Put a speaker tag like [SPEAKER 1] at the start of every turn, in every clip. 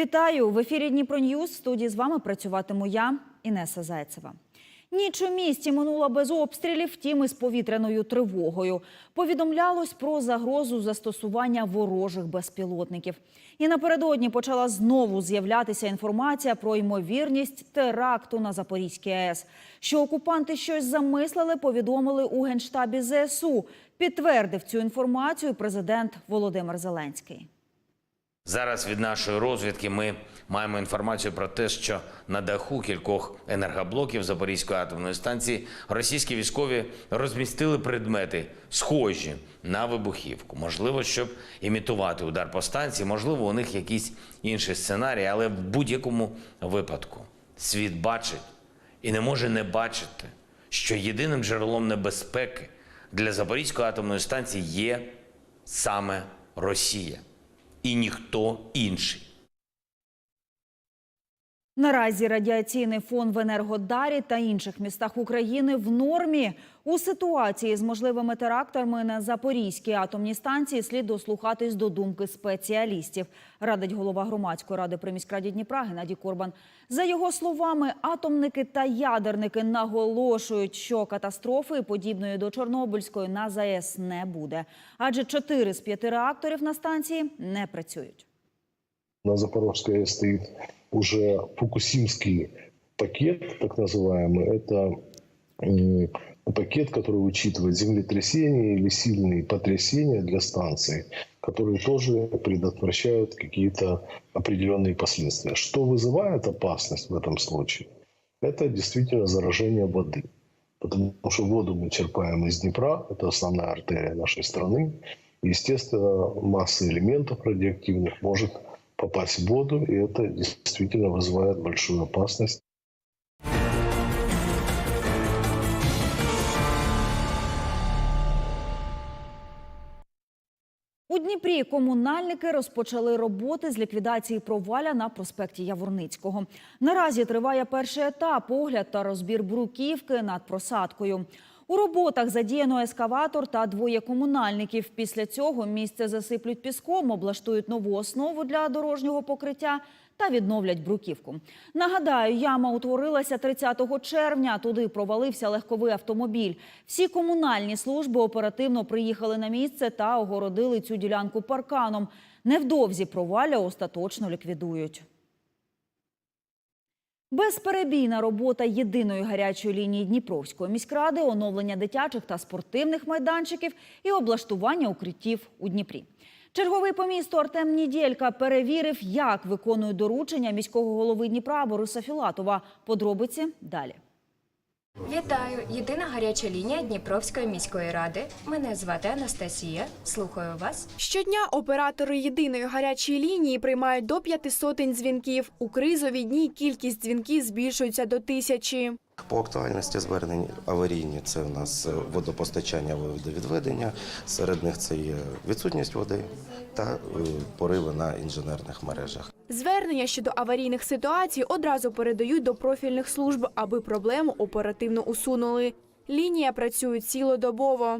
[SPEAKER 1] Вітаю в ефірі Дніпро Ньюз. В студії з вами працюватиму я, Інеса Зайцева. Ніч у місті минула без обстрілів, втім із повітряною тривогою. Повідомлялось про загрозу застосування ворожих безпілотників. І напередодні почала знову з'являтися інформація про ймовірність теракту на Запорізькій АЕС. Що окупанти щось замислили, повідомили у генштабі ЗСУ. Підтвердив цю інформацію президент Володимир Зеленський.
[SPEAKER 2] Зараз від нашої розвідки ми маємо інформацію про те, що на даху кількох енергоблоків Запорізької атомної станції російські військові розмістили предмети, схожі на вибухівку. Можливо, щоб імітувати удар по станції, можливо, у них якийсь інший сценарій, але в будь-якому випадку світ бачить і не може не бачити, що єдиним джерелом небезпеки для Запорізької атомної станції є саме Росія і ніхто інший.
[SPEAKER 1] Наразі радіаційний фон в Енергодарі та інших містах України в нормі. У ситуації з можливими терактами на Запорізькій атомній станції слід дослухатись до думки спеціалістів, радить голова громадської ради при міськраді Дніпра Геннадій Корбан. За його словами, атомники та ядерники наголошують, що катастрофи, подібної до Чорнобильської, на ЗАЕС не буде, адже чотири з п'яти реакторів на станції не працюють.
[SPEAKER 3] На Запорожской АЭС стоит уже Фукусимский пакет, так называемый. Это пакет, который учитывает землетрясения или сильные потрясения для станции, которые тоже предотвращают какие-то определенные последствия. Что вызывает опасность в этом случае? Это действительно заражение воды. Потому что воду мы черпаем из Днепра, это основная артерия нашей страны. Естественно, масса элементов радиоактивных может попасть в воду, и это действительно вызывает большую опасность.
[SPEAKER 1] У Дніпрі комунальники розпочали роботи з ліквідації проваля на проспекті Яворницького. Наразі триває перший етап огляд та розбір бруківки над просадкою. У роботах задіяно ескаватор та двоє комунальників. Після цього місце засиплють піском, облаштують нову основу для дорожнього покриття та відновлять бруківку. Нагадаю, яма утворилася 30 червня. Туди провалився легковий автомобіль. Всі комунальні служби оперативно приїхали на місце та огородили цю ділянку парканом. Невдовзі проваля остаточно ліквідують. Безперебійна робота єдиної гарячої лінії Дніпровської міськради, оновлення дитячих та спортивних майданчиків і облаштування укриттів у Дніпрі. Черговий по місту Артем Нідєлька перевірив, як виконують доручення міського голови Дніпра Бориса Філатова. Подробиці далі.
[SPEAKER 4] Вітаю! Єдина гаряча лінія Дніпровської міської ради. Мене звати Анастасія. Слухаю вас.
[SPEAKER 5] Щодня оператори єдиної гарячої лінії приймають до п'яти сотень дзвінків. У кризові дні кількість дзвінків збільшується до тисячі.
[SPEAKER 6] По актуальності звернень аварійні це у нас водопостачання, водовідведення. Серед них це є відсутність води та е, пориви на інженерних мережах.
[SPEAKER 5] Звернення щодо аварійних ситуацій одразу передають до профільних служб, аби проблему оперативно усунули. Лінія працює цілодобово.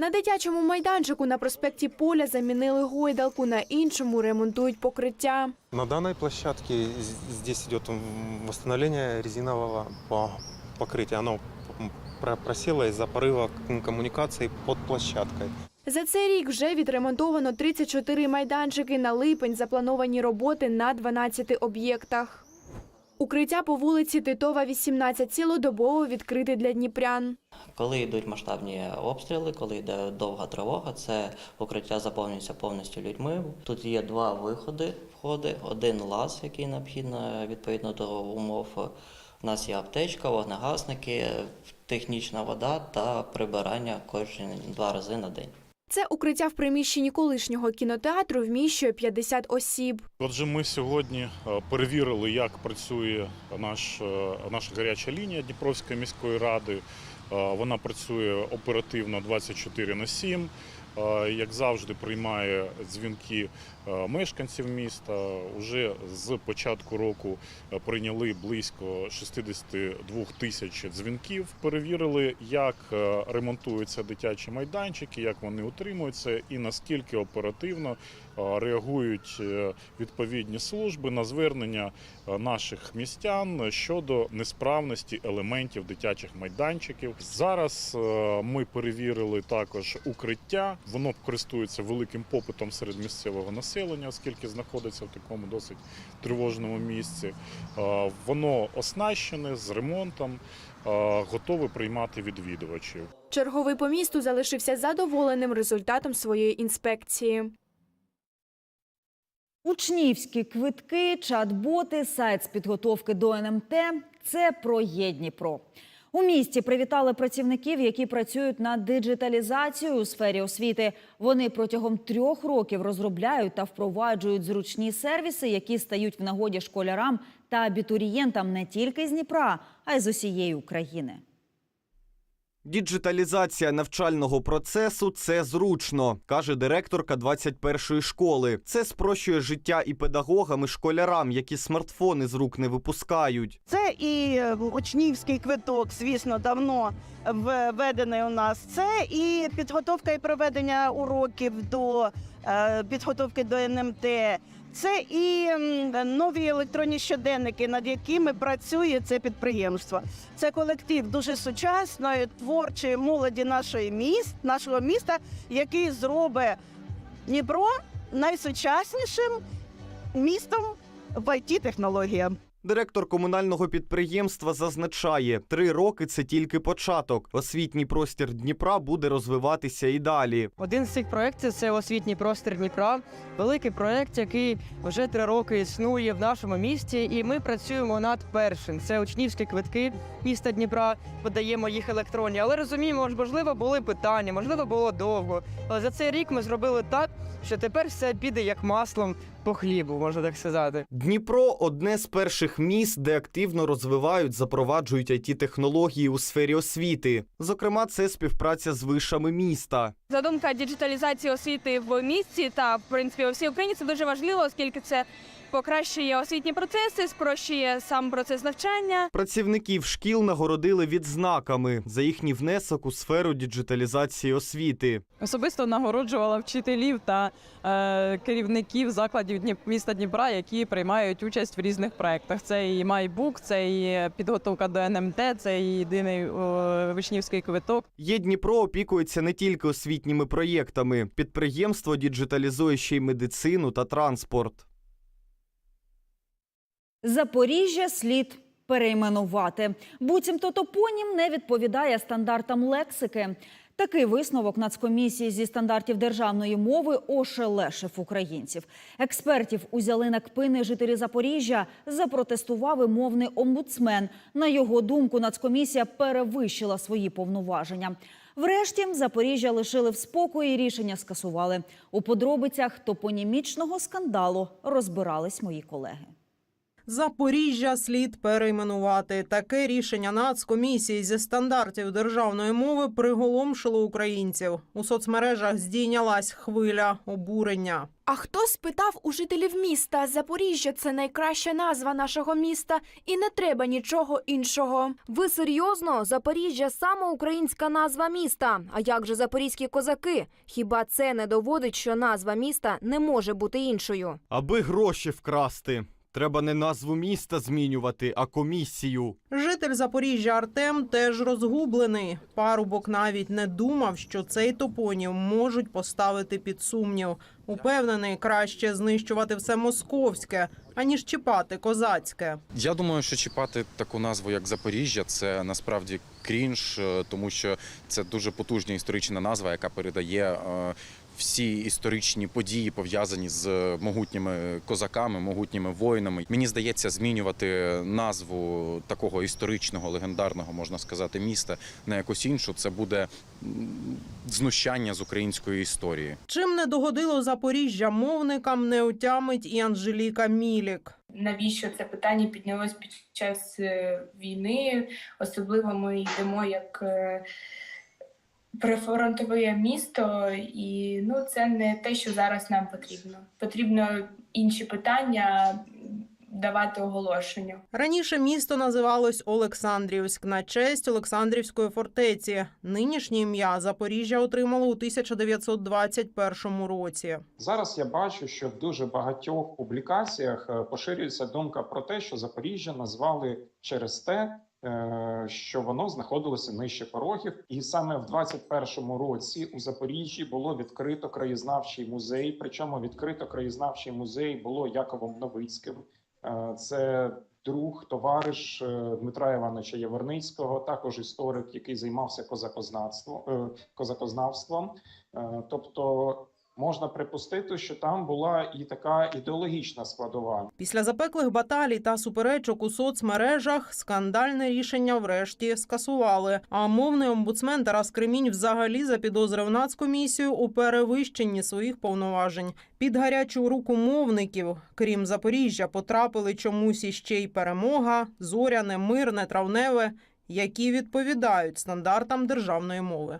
[SPEAKER 5] На дитячому майданчику на проспекті Поля замінили гойдалку, на іншому ремонтують покриття.
[SPEAKER 7] На данной площадке з- здесь м, восстановление резинового по- покрытия. Оно м, про- просело из-за порыва к- коммуникаций под площадкой.
[SPEAKER 5] За цей рік вже відремонтовано 34 майданчики. На липень заплановані роботи на 12 об'єктах. Укриття по вулиці Титова, 18, цілодобово відкрите для дніпрян.
[SPEAKER 8] Коли йдуть масштабні обстріли, коли йде довга тривога, це укриття заповнюється повністю людьми. Тут є два виходи, входи, один лаз, який необхідно відповідно до умов. У нас є аптечка, вогнегасники, технічна вода та прибирання кожні два рази на день.
[SPEAKER 5] Це укриття в приміщенні колишнього кінотеатру вміщує 50 осіб.
[SPEAKER 9] Отже, ми сьогодні е, перевірили, як працює наш, е, наша гаряча лінія Дніпровської міської ради. Е, Вона працює оперативно 24 на 7. Е, Як завжди, приймає дзвінки мешканців міста. Уже з початку року е, прийняли близько 62 тисяч дзвінків. Перевірили, як е, ремонтуються дитячі майданчики, як вони утримуються і наскільки оперативно е, реагують е, відповідні служби на звернення е, наших містян щодо несправності елементів дитячих майданчиків. Зараз е, ми перевірили також укриття. Воно користується великим попитом серед місцевого населення, оскільки знаходиться в такому досить тривожному місці. Воно оснащене з ремонтом, готове приймати відвідувачів.
[SPEAKER 5] Черговий по місту залишився задоволеним результатом своєї інспекції.
[SPEAKER 1] Учнівські квитки, чат-боти, сайт з підготовки до НМТ – це про єдніпро. У місті привітали працівників, які працюють над диджиталізацією у сфері освіти. Вони протягом трьох років розробляють та впроваджують зручні сервіси, які стають в нагоді школярам та абітурієнтам не тільки з Дніпра, а й з усієї України.
[SPEAKER 10] Діджиталізація навчального процесу це зручно, каже директорка 21-ї школи. Це спрощує життя і педагогам, і школярам, які смартфони з рук не випускають.
[SPEAKER 11] Це і е, учнівський квиток, звісно, давно введений у нас. Це і підготовка і проведення уроків до е, підготовки до НМТ. Це і нові електронні щоденники, над якими працює це підприємство. Це колектив дуже сучасної, творчої молоді нашої міст, нашого міста, який зробить Дніпро найсучаснішим містом в it технологіям
[SPEAKER 10] Директор комунального підприємства зазначає, три роки це тільки початок. Освітній простір Дніпра буде розвиватися і далі.
[SPEAKER 12] Один з цих проєктів це освітній простір Дніпра. Великий проєкт, який вже три роки існує в нашому місті, і ми працюємо над першим. Це учнівські квитки міста Дніпра. Подаємо їх електронні. Але розуміємо, можливо, були питання, можливо, було довго. Але за цей рік ми зробили так, що тепер все піде як маслом по хлібу, можна так сказати.
[SPEAKER 10] Дніпро одне з перших міст, де активно розвивають, запроваджують it технології у сфері освіти. Зокрема, це співпраця з вишами міста.
[SPEAKER 5] Задумка діджиталізації освіти в місті та в принципі у всій Україні це дуже важливо, оскільки це покращує освітні процеси, спрощує сам процес навчання.
[SPEAKER 10] Працівників шкіл нагородили відзнаками за їхній внесок у сферу діджиталізації освіти.
[SPEAKER 12] Особисто нагороджувала вчителів та е, керівників закладів Дніп... міста Дніпра, які приймають участь в різних проєктах. Це і майбук, це і підготовка до НМТ, це і єдиний о, вишнівський квиток.
[SPEAKER 10] Є Дніпро опікується не тільки освітніми проєктами. Підприємство діджиталізує ще й медицину та транспорт.
[SPEAKER 1] Запоріжжя слід перейменувати. Буцімто топонім не відповідає стандартам лексики. Такий висновок Нацкомісії зі стандартів державної мови ошелешив українців. Експертів узяли на кпини жителі Запоріжжя, запротестував і мовний омбудсмен. На його думку, Нацкомісія перевищила свої повноваження. Врешті Запоріжжя лишили в спокої, і рішення скасували. У подробицях топонімічного скандалу розбирались мої колеги.
[SPEAKER 13] Запоріжжя слід перейменувати. Таке рішення Нацкомісії зі стандартів державної мови приголомшило українців. У соцмережах здійнялась хвиля обурення.
[SPEAKER 5] А хто спитав у жителів міста? Запоріжжя це найкраща назва нашого міста, і не треба нічого іншого.
[SPEAKER 14] Ви серйозно? Запоріжжя саме українська назва міста. А як же запорізькі козаки? Хіба це не доводить, що назва міста не може бути іншою?
[SPEAKER 10] Аби гроші вкрасти. Треба не назву міста змінювати, а комісію.
[SPEAKER 13] Житель Запоріжжя Артем теж розгублений. Парубок навіть не думав, що цей топонім можуть поставити під сумнів. Упевнений, краще знищувати все московське, аніж чіпати козацьке.
[SPEAKER 15] Я думаю, що чіпати таку назву, як Запоріжжя, це насправді крінж, е, тому що це дуже потужна історична назва, яка передає е, всі історичні події пов'язані з могутніми козаками, могутніми воїнами. Мені здається, змінювати назву такого історичного, легендарного, можна сказати, міста на якусь іншу. Це буде знущання з української історії.
[SPEAKER 13] Чим не догодило Запоріжжя мовникам, не отямить і Анжеліка Мілік.
[SPEAKER 16] навіщо це питання піднялось під час е, війни. Особливо ми йдемо як е, прифронтове місто, і ну, це не те, що зараз нам потрібно. Потрібно інші питання давати оголошення.
[SPEAKER 13] Раніше місто називалось Олександрівськ на честь Олександрівської фортеці. Нинішнє ім'я Запоріжжя отримало у 1921 році.
[SPEAKER 17] Зараз я бачу, що в дуже багатьох публікаціях е, поширюється думка про те, що Запоріжжя назвали через те, що воно знаходилося нижче порогів, і саме в 21-му році у Запоріжжі було відкрито краєзнавчий музей. Причому відкрито краєзнавчий музей було Яковом Новицьким. Е, Це друг, товариш е, Дмитра Івановича Яворницького, також історик, який займався козакознавством. е. Е, Тобто можна припустити, що там була і така ідеологічна складова.
[SPEAKER 13] Після запеклих баталій та суперечок у соцмережах скандальне рішення врешті скасували. А мовний омбудсмен Тарас Кремінь взагалі запідозрив нацкомісію у перевищенні своїх повноважень. Під гарячу руку мовників, крім Запоріжжя, потрапили чомусь іще й перемога, зоряне, мирне, травневе, які відповідають стандартам державної мови.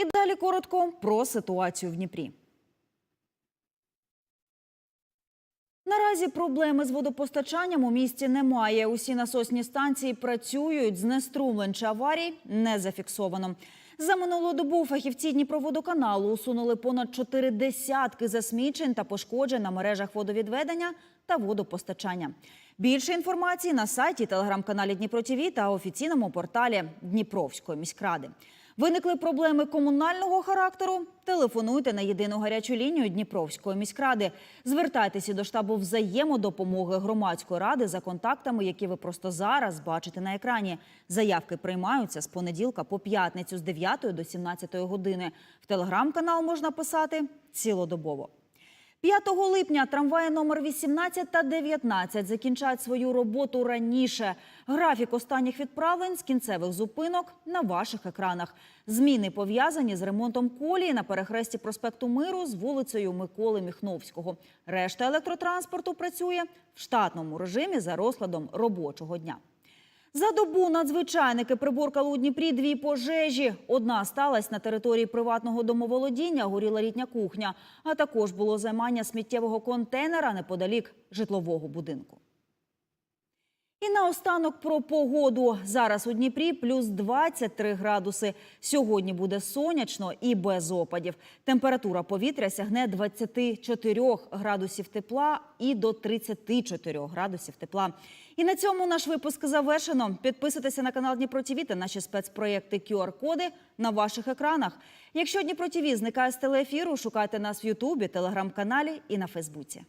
[SPEAKER 1] І далі коротко про ситуацію в Дніпрі. Наразі проблеми з водопостачанням у місті немає. Усі насосні станції працюють, знеструмлень чи аварій не зафіксовано. За минулу добу фахівці Дніпроводоканалу усунули понад чотири десятки засмічень та пошкоджень на мережах водовідведення та водопостачання. Більше інформації на сайті, телеграм-каналі Дніпро ТІВІ та офіційному порталі Дніпровської міськради. Виникли проблеми комунального характеру? Телефонуйте на єдину гарячу лінію Дніпровської міськради. Звертайтеся до штабу взаємодопомоги громадської ради за контактами, які ви просто зараз бачите на екрані. Заявки приймаються з понеділка по п'ятницю з 9 до 17 години. В телеграм-канал можна писати цілодобово. 5 липня трамваї номер 18 та 19 закінчать свою роботу раніше. Графік останніх відправлень з кінцевих зупинок на ваших екранах. Зміни пов'язані з ремонтом колії на перехресті проспекту Миру з вулицею Миколи Міхновського. Решта електротранспорту працює в штатному режимі за розкладом робочого дня. За добу надзвичайники приборкали у Дніпрі дві пожежі. Одна сталася на території приватного домоволодіння, горіла літня кухня, а також було займання сміттєвого контейнера неподалік житлового будинку. І наостанок про погоду. Зараз у Дніпрі плюс 23 градуси. Сьогодні буде сонячно і без опадів. Температура повітря сягне 24 градусів тепла і до 34 градусів тепла. І на цьому наш випуск завершено. Підписуйтеся на канал Дніпро ТІВІ та наші спецпроєкти QR-коди на ваших екранах. Якщо Дніпро ТІВІ зникає з телеефіру, шукайте нас в Ютубі, телеграм-каналі і на Фейсбуці.